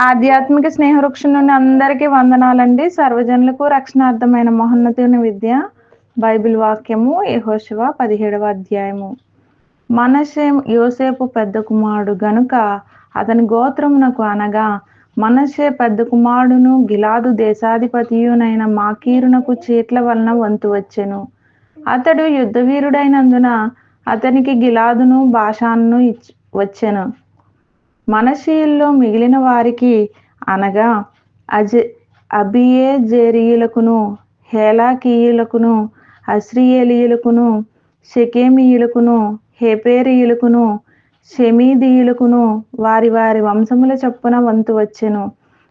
ఆధ్యాత్మిక స్నేహవృక్షం నుండి అందరికీ వందనాలండి. సర్వజనులకు రక్షణార్థమైన మహోన్నతుని విద్య బైబిల్ వాక్యము యహోశివ పదిహేడవ అధ్యాయము. మనసే యోసేపు పెద్ద కుమారుడు గనుక అతని గోత్రమునకు అనగా మనసే పెద్ద కుమారుడును గిలాదు దేశాధిపతియునైన మాకీరునకు చీట్ల వలన వంతు వచ్చెను. అతడు యుద్ధవీరుడైనందున అతనికి గిలాదును భాషాను ఇచ్ వచ్చెను. మనషీల్లో మిగిలిన వారికి అనగా అజ అబియేజేరీయులకును హేలాకీయులకును అస్రియేలీయులకును షకేమియులకును హెపేరీయులకును షమీదీయులకును వారి వారి వంశముల చొప్పున వంతు వచ్చెను.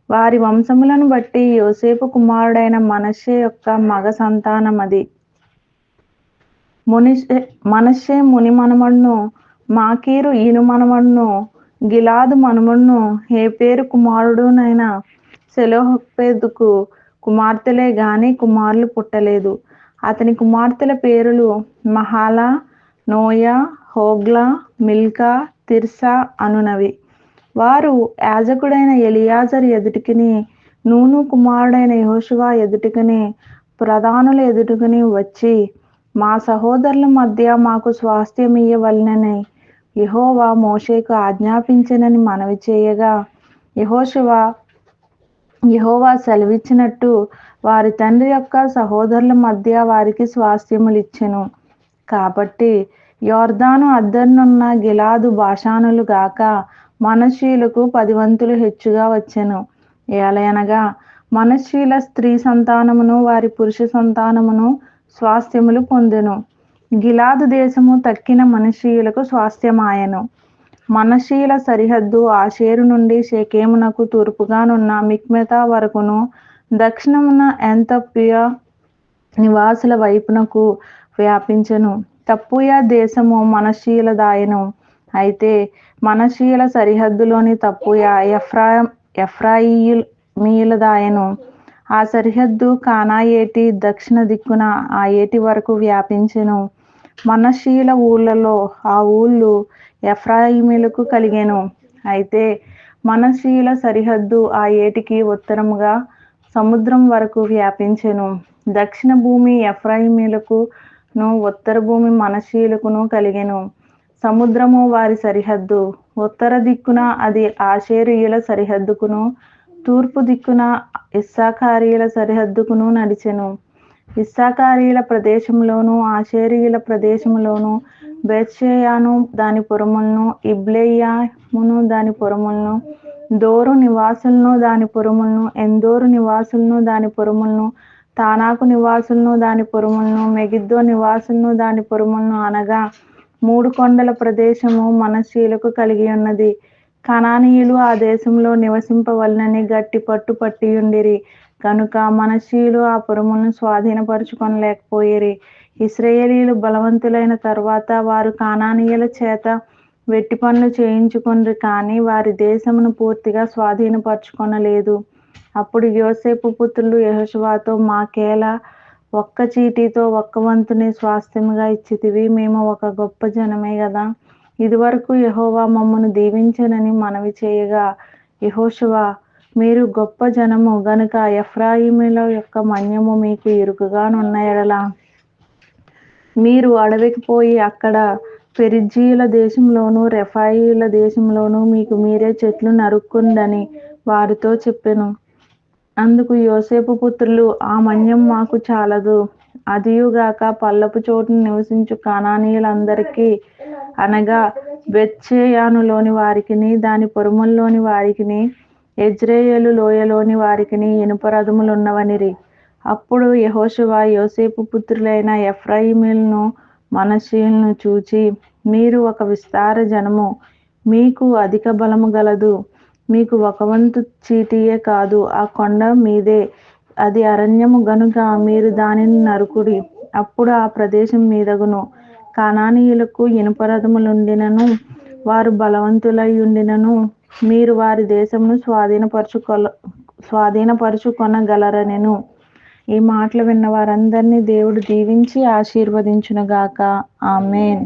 వారి వంశములను బట్టి యోసేపు కుమారుడైన మనషే యొక్క మగ సంతానం అది మునిషే మనషే ముని మనమడును మాకీరు ఈను మనమడును గిలాదు మనమును హేపేరు కుమారుడునైన సెలోహెపెదుకు కుమార్తెలే గాని కుమారులు పుట్టలేదు. అతని కుమార్తెల పేరులు Mahlah Noah Hoglah Milcah Tirzah అనునవి. వారు యాజకుడైన ఎలియాజర్ ఎదుటికిని నూను కుమారుడైన యహోషువా ఎదుటికిని ప్రధానుల ఎదుటికిని వచ్చి మా సహోదరుల మధ్య మాకు స్వాస్థ్యం ఇయ్యవలనని యహోవా మోషేకు ఆజ్ఞాపించనని మనవి చేయగా యహోశివ యహోవా సెలవిచ్చినట్టు వారి తండ్రి యొక్క సహోదరుల మధ్య వారికి స్వాస్థ్యములు ఇచ్చెను కాబట్టి యోర్దాను అద్దరినున్న గిలాదు భాషానులు గాక మనశీలకు పదివంతులు హెచ్చుగా వచ్చెను. ఏలయనగా మనశీల స్త్రీ సంతానమును వారి పురుష సంతానమును స్వాస్థ్యములు పొందెను. గిలాదు దేశము తక్కిన మనషీయులకు స్వాస్థ్యమాయను. మనషీల సరిహద్దు ఆషేరు నుండి షేకేమునకు తూర్పుగానున్న మిక్మెతా వరకును దక్షిణమున ఎంతప్పియ నివాసుల వైపునకు వ్యాపించెను. తప్పుయ దేశము మనషీల దాయను అయితే మనషీల సరిహద్దులోని తప్పుయ ఎఫ్రా ఎఫ్రాయియుల్ దాయను ఆ సరిహద్దు కానా ఏటి దక్షిణ దిక్కున ఆ ఏటి వరకు వ్యాపించెను. మనశీల ఊళ్ళలో ఆ ఊళ్ళు ఎఫ్రాయిమీలకు కలిగాను. అయితే మనశీల సరిహద్దు ఆ ఏటికి ఉత్తరముగా సముద్రం వరకు వ్యాపించెను. దక్షిణ భూమి ఎఫ్రాయిమీలకును ఉత్తర భూమి మనశీలకును కలిగెను. సముద్రము వారి సరిహద్దు. ఉత్తర దిక్కున అది ఆషేరియుల సరిహద్దుకును తూర్పు దిక్కున ఇస్సాకారీయుల సరిహద్దుకును నడిచెను. ఇస్సాకారీల ప్రదేశంలోను ఆషేరీయుల ప్రదేశంలోను బెత్షేయాను దాని పురములను ఇబ్లేయామును దాని పురములను దోరు నివాసులను దాని పురములను ఎందోరు నివాసులను దాని పురములను తానాకు నివాసులను దాని పురుములను మెగిద్దో నివాసులను దాని పురుములను అనగా మూడు కొండల ప్రదేశము మనశీలకు కలిగి ఉన్నది. కణానీయులు ఆ దేశంలో నివసింపవలనని గట్టి పట్టు పట్టియుండిరి కనుక మనశీలు ఆ పురములను స్వాధీనపరుచుకొనలేకపోయిరి. ఇస్రాయేలీలు బలవంతులైన తర్వాత వారు కానానీయుల చేత వెట్టి పనులు చేయించుకుండ్రి కానీ వారి దేశమును పూర్తిగా స్వాధీనపరచుకొనలేదు. అప్పుడు యోసేపు పుత్రులు యహోషువాతో మాకేలా ఒక్క చీటీతో ఒక్క వంతుని స్వాస్థ్యముగా ఇచ్చితివి మేము ఒక గొప్ప జనమే కదా ఇదివరకు యహోవా మమ్మను దీవించనని మనవి చేయగా యహోషువ మీరు గొప్ప జనము గనుక ఎఫ్రాయిముల యొక్క మన్యము మీకు ఇరుకుగానున్న ఎడల. మీరు అడవికి పోయి అక్కడ పెరిజీల దేశంలోను రెఫాయిల దేశంలోను మీకు మీరే చెట్లు నరుక్కుందని వారితో చెప్పెను. అందుకు యోసేపు పుత్రులు ఆ మన్యం మాకు చాలదు. అదియుగాక పల్లపు చోటును నివసించు కానానీయులందరికీ అనగా బెచ్చేయానులోని వారికిని దాని పొరుముల్లోని వారికిని ఎజ్రేయేలు లోయలోని వారికిని ఇనుప రథములున్నవనిరి. అప్పుడు యహోశివ యోసేపు పుత్రులైన ఎఫ్రాయిములను మనషీలను చూచి మీరు ఒక విస్తార జనము మీకు అధిక బలము గలదు. మీకు ఒక వంతు చీటీయే కాదు. ఆ కొండ మీదే అది అరణ్యము గనుక మీరు దానిని నరుకుడి. అప్పుడు ఆ ప్రదేశం మీదగును. కానానీయులకు ఇనుపరథములుండినను వారు బలవంతులై ఉండినను మీరు వారి దేశమును స్వాధీనపరచుకొల స్వాధీనపరచుకొనగలరనెను. ఈ మాటలు విన్న వారందరినీ దేవుడు దీవించి ఆశీర్వదించునుగాక. ఆమెన్.